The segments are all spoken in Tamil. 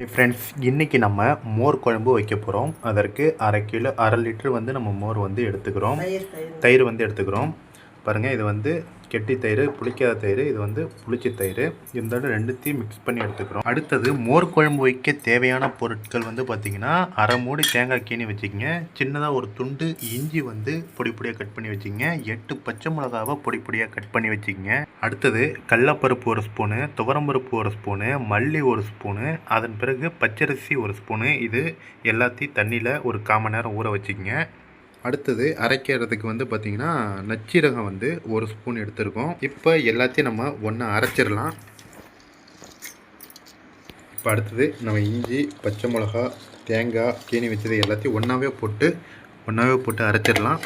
ஃப்ரெண்ட்ஸ் இன்றைக்கி நம்ம மோர் குழம்பு வைக்க போகிறோம் அதற்கு அரை கிலோ அரை லிட்டர் வந்து நம்ம மோர் வந்து எடுத்துக்கிறோம். தயிர் வந்து எடுத்துக்கிறோம். பாருங்கள் இது வந்து கெட்டி தயிர் புளிக்காத தயிர் இது வந்து புளிச்ச தயிர். இருந்தாலும் ரெண்டுத்தையும் மிக்ஸ் பண்ணி எடுத்துக்கிறோம். அடுத்தது மோர் குழம்பு வைக்க தேவையான பொருட்கள் வந்து பார்த்திங்கன்னா அரை மூடி தேங்காய் கீனி வச்சுக்கோங்க. சின்னதாக ஒரு துண்டு இஞ்சி வந்து பொடி பொடியாக கட் பண்ணி வச்சுக்கோங்க. எட்டு பச்சை மிளகாவை பொடி பொடியாக கட் பண்ணி வச்சுக்கோங்க. அடுத்தது கடலப்பருப்பு ஒரு ஸ்பூனு துவரம்பருப்பு ஒரு ஸ்பூனு மல்லி ஒரு ஸ்பூனு அதன் பிறகு பச்சரிசி ஒரு ஸ்பூனு. இது எல்லாத்தையும் தண்ணியில் ஒரு கால் மணி நேரம் ஊற வச்சுக்கோங்க. அடுத்தது அரைக்கிறதுக்கு வந்து பார்த்திங்கன்னா நச்சீரகம் வந்து ஒரு ஸ்பூன் எடுத்திருக்கோம். இப்போ எல்லாத்தையும் நம்ம ஒன்றா அரைச்சிடலாம். இப்போ அடுத்தது நம்ம இஞ்சி பச்சை மிளகா தேங்காய் தீனி வச்சது எல்லாத்தையும் ஒன்றாவே போட்டு ஒன்றாவே போட்டு அரைச்சிடலாம்.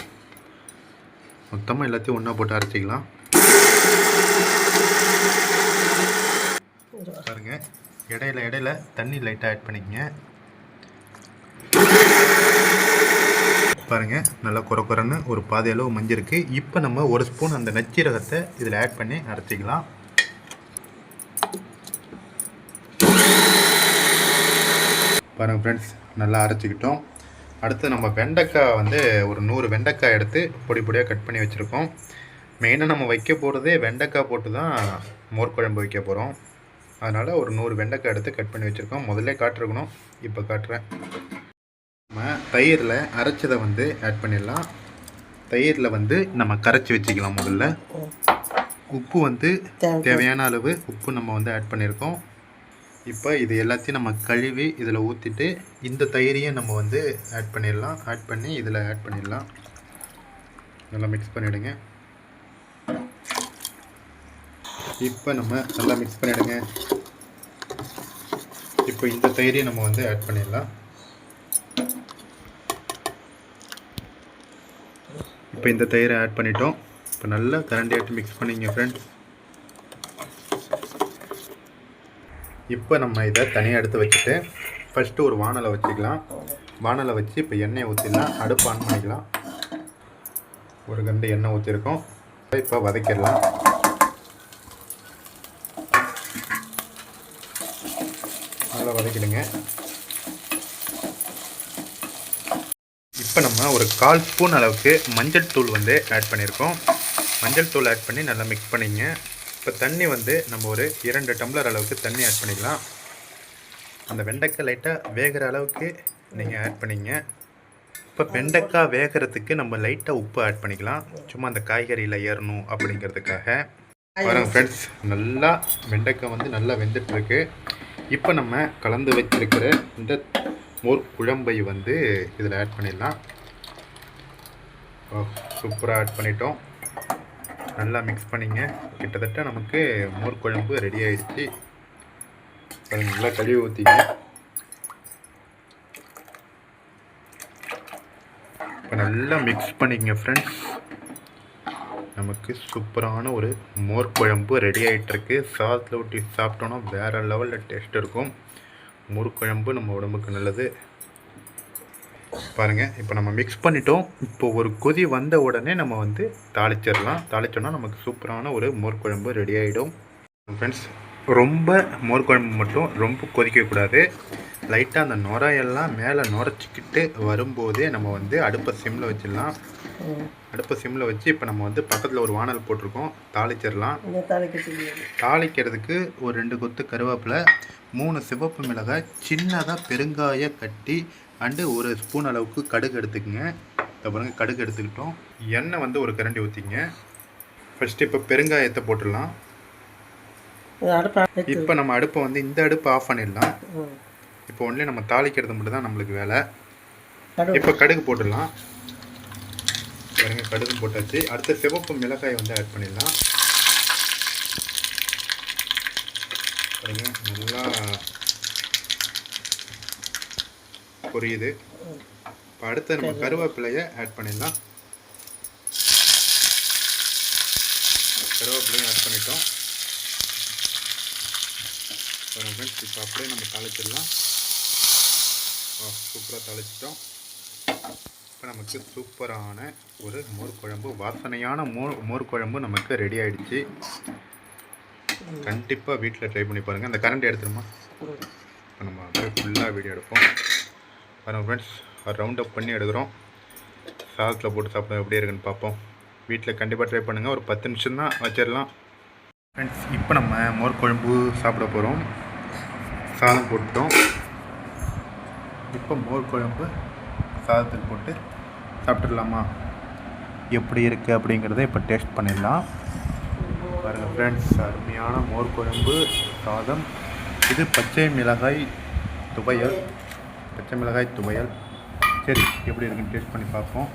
மொத்தமாக எல்லாத்தையும் ஒன்றா போட்டு அரைச்சிக்கலாம். பாருங்கள் இடையில இடையில தண்ணி லைட்டாக ஆட் பண்ணிக்கங்க. பாருங்கள் நல்லா குறை குறைன்னு ஒரு பாதி அளவு மஞ்சள் இருக்குது இப்போ நம்ம ஒரு ஸ்பூன் அந்த நச்சீரகத்தை இதில் ஆட் பண்ணி அரைச்சிக்கலாம். பாருங்கள் ஃப்ரெண்ட்ஸ் நல்லா அரைச்சிக்கிட்டோம். அடுத்து நம்ம வெண்டைக்காய் வந்து ஒரு நூறு வெண்டைக்காய் எடுத்து பொடி பொடியாக கட் பண்ணி வச்சுருக்கோம். மெயினாக நம்ம வைக்க போகிறதே வெண்டைக்காய் போட்டு தான் மோர் குழம்பு வைக்க போகிறோம் அதனால் ஒரு நூறு வெண்டைக்காய் எடுத்து கட் பண்ணி வச்சுருக்கோம். முதல்ல காட்டிருக்கணும். இப்போ காட்டுறேன். நம்ம தயிரில் அரைச்சதை வந்து ஆட் பண்ணிடலாம். தயிரில் வந்து நம்ம கரைச்சி வச்சுக்கலாம் முதல்ல. உப்பு வந்து தேவை தேவையான அளவு உப்பு நம்ம வந்து ஆட் பண்ணியிருக்கோம் இப்போ இது எல்லாத்தையும் நம்ம கழுவி இதில் ஊற்றிட்டு இந்த தயிரையும் நம்ம வந்து ஆட் பண்ணிடலாம். ஆட் பண்ணி இதில் ஆட் பண்ணிடலாம். நல்லா மிக்ஸ் பண்ணிவிடுங்க இப்போ நம்ம நல்லா மிக்ஸ் பண்ணிவிடுங்க இப்போ இந்த தயிரையும் நம்ம வந்து ஆட் பண்ணிடலாம். இப்போ இந்த தயிரை ஆட் பண்ணிட்டோம். இப்போ நல்லா கரண்டியாட்டு மிக்ஸ் பண்ணிங்க ஃப்ரெண்ட்ஸ் இப்போ நம்ம இதை தனியாக எடுத்து வச்சுட்டு ஃபஸ்ட்டு ஒரு வானலை வச்சுக்கலாம். வானலை வச்சு இப்போ எண்ணெய் ஊற்றிடலாம் அடுப்பு ஆன் பண்ணிக்கலாம். ஒரு கண்டு எண்ணெய் ஊற்றிருக்கோம் இப்போ வதக்கிடலாம். நல்லா வதக்கிடுங்க. இப்போ நம்ம ஒரு கால் ஸ்பூன் அளவுக்கு மஞ்சள் தூள் வந்து ஆட் பண்ணியிருக்கோம். மஞ்சள் தூள் ஆட் பண்ணி நல்லா மிக்ஸ் பண்ணிங்க. இப்போ தண்ணி வந்து நம்ம ஒரு இரண்டு டம்ளர் அளவுக்கு தண்ணி ஆட் பண்ணிக்கலாம். அந்த வெண்டைக்காய் லைட்டாக வேகிற அளவுக்கு நீங்கள் ஆட் பண்ணிங்க. இப்போ வெண்டைக்காய் வேகிறதுக்கு நம்ம லைட்டாக உப்பு ஆட் பண்ணிக்கலாம். சும்மா அந்த காய்கறியில் ஏறணும் அப்படிங்கிறதுக்காக. பாருங்க ஃப்ரெண்ட்ஸ் நல்லா வெண்டைக்காய் வந்து நல்லா வெந்துட்டுருக்கு. இப்போ நம்ம கலந்து வச்சிருக்கிற இந்த மோர் குழம்பை வந்து இதில் ஆட் பண்ணிடலாம். ஓ சூப்பராக ஆட் பண்ணிட்டோம். நல்லா மிக்ஸ் பண்ணிங்க. கிட்டத்தட்ட நமக்கு மோர் குழம்பு ரெடி ஆயிடுச்சு. அது நல்லா கழுவி ஊற்றிங்க இப்போ நல்லா மிக்ஸ் பண்ணிங்க ஃப்ரெண்ட்ஸ் நமக்கு சூப்பரான ஒரு மோர் குழம்பு ரெடி ஆகிட்டுருக்கு சாதத்தில் ஊட்டி சாப்பிட்டோன்னா வேறு லெவலில் டேஸ்ட் இருக்கும். முறுக்குழம்பு நம்ம உடம்புக்கு நல்லது. பாருங்கள் இப்போ நம்ம மிக்ஸ் பண்ணிட்டோம். இப்போ ஒரு கொதி வந்த உடனே நம்ம வந்து தாளிச்சிடலாம். தாளிச்சோன்னா நமக்கு சூப்பரான ஒரு மோர்குழம்பு ரெடி ஆகிடும் ஃப்ரெண்ட்ஸ் ரொம்ப மோர்குழம்பு மட்டும் ரொம்ப கொதிக்கக்கூடாது. லைட்டாக அந்த நுரையெல்லாம் மேலே நுரைச்சிக்கிட்டு வரும்போதே நம்ம வந்து அடுப்பை சிம்மில் வச்சிடலாம். அடுப்பை சிம்மில் வச்சு இப்போ நம்ம வந்து பக்கத்தில் ஒரு வானல் போட்டிருக்கோம். தாளிச்சிடலாம். தாளிக்கிறதுக்கு ஒரு ரெண்டு கொத்து கருவேப்பிலை மூணு சிவப்பு மிளகாய் சின்னதாக பெருங்காய கட்டி அண்டு ஒரு ஸ்பூன் அளவுக்கு கடுகு எடுத்துக்கங்க. பாருங்க கடுகு எடுத்துக்கிட்டோம். எண்ணெய் வந்து ஒரு கரண்டி ஊற்றிங்க ஃபஸ்ட்டு இப்போ பெருங்காயத்தை போட்டுடலாம். இப்போ நம்ம அடுப்பை வந்து இந்த அடுப்பை ஆஃப் பண்ணிடலாம். இப்போ ஒன்லி நம்ம தாளிக்கிறது மட்டும் தான் நம்மளுக்கு வேலை. இப்போ கடுகு போட்டுடலாம். பாருங்க கடுகு போட்டாச்சு. அடுத்து சிவப்பு மிளகாய் வந்து ஆட் பண்ணிடலாம். பாருங்க நல்லா புரியுது. இப்போ அடுத்து நம்ம கருவேப்பிலையை ஆட் பண்ணிடலாம். கருவேப்பிலையும் ஆட் பண்ணிட்டோம். இப்போ அப்படியே நம்ம தாளிச்சிடலாம். சூப்பராக தழைச்சிட்டோம். இப்போ நமக்கு சூப்பரான ஒரு மோர் குழம்பு வாசனையான மோர் மோர் குழம்பு நமக்கு ரெடி ஆகிடுச்சு கண்டிப்பாக வீட்டில் ட்ரை பண்ணி பாருங்கள் அந்த கரண்ட் எடுத்துருமா? இப்போ நம்ம அப்படியே ஃபுல்லாக வீடியோ எடுப்போம். பாருங்கள் ஃப்ரெண்ட்ஸ் ரவுண்ட் அப் பண்ணி எடுக்கிறோம். சாதத்தில் போட்டு சாப்பிட எப்படி இருக்குன்னு பார்ப்போம். வீட்டில் கண்டிப்பாக ட்ரை பண்ணுங்கள் ஒரு பத்து நிமிஷம் தான் வச்சிடலாம். ஃப்ரெண்ட்ஸ் இப்போ நம்ம மோர் குழம்பு சாப்பிட போகிறோம் சாதம் போட்டுட்டோம். இப்போ மோர் குழம்பு சாதத்தில் போட்டு சாப்பிட்டுடலாமா? எப்படி இருக்குது அப்படிங்கிறத இப்போ டேஸ்ட் பண்ணிடலாம். பாருங்கள் ஃப்ரெண்ட்ஸ் அருமையான மோர் குழம்பு சாதம். இது பச்சை மிளகாய் துவையல். பச்சை மிளகாய் துவையல். சரி எப்படி இருக்குன்னு டேஸ்ட் பண்ணி பார்ப்போம்.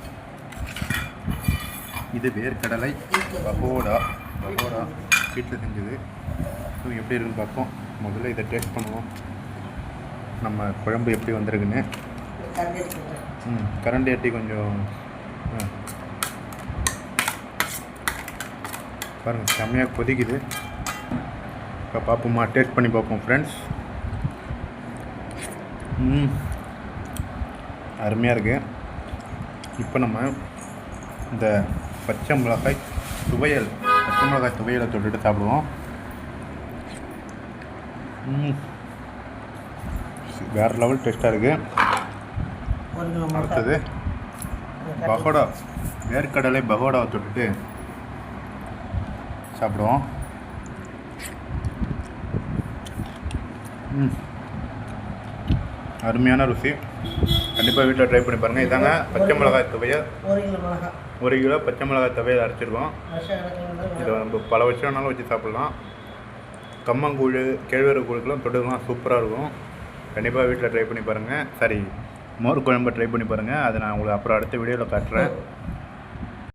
இது வேர்க்கடலை பகோடா. பகோடா வீட்டில் செஞ்சது. ஸோ எப்படி இருக்குன்னு பார்ப்போம். முதல்ல இதை டேஸ்ட் பண்ணுவோம். நம்ம குழம்பு எப்படி வந்திருக்குன்னு? ம் கரண்டி அட்டி கொஞ்சம் பாருங்கள் செம்மையாக கொதிக்குது. இப்போ பார்ப்போமா டேஸ்ட் பண்ணி பார்ப்போம் ஃப்ரெண்ட்ஸ் ம். அருமையாக இருக்குது இப்போ நம்ம இந்த பச்சை மிளகாய் துவையல் பச்சை மிளகாய் துவையலை தொட்டுட்டு சாப்பிடுவோம். ம். வேறு லெவல் டேஸ்ட்டாக இருக்குது அடுத்தது பகோடா வேர்க்கடலை பகோடாவை தொட்டுட்டு சாப்பிடுவோம். அருமையான ருசி. கண்டிப்பாக வீட்டில் ட்ரை பண்ணி பாருங்கள் இதாங்க பச்சை மிளகாய் துவையல். ஒரு கிலோ பச்சை மிளகாய் துவையல் அரைச்சிருக்கோம் இதை நம்ம பல வருஷம் வேணாலும் வச்சு சாப்பிட்லாம். கம்மங்கூழ் கேழ்வரகு கூழுக்கெல்லாம் தொட்டுக்கலாம் சூப்பராக இருக்கும். கண்டிப்பாக வீட்டில் ட்ரை பண்ணி பாருங்கள் சாரி மோர் குழம்பு ட்ரை பண்ணி பாருங்கள் அதை நான் உங்களுக்கு அப்புறம் அடுத்த வீடியோவில் காட்டுறேன்.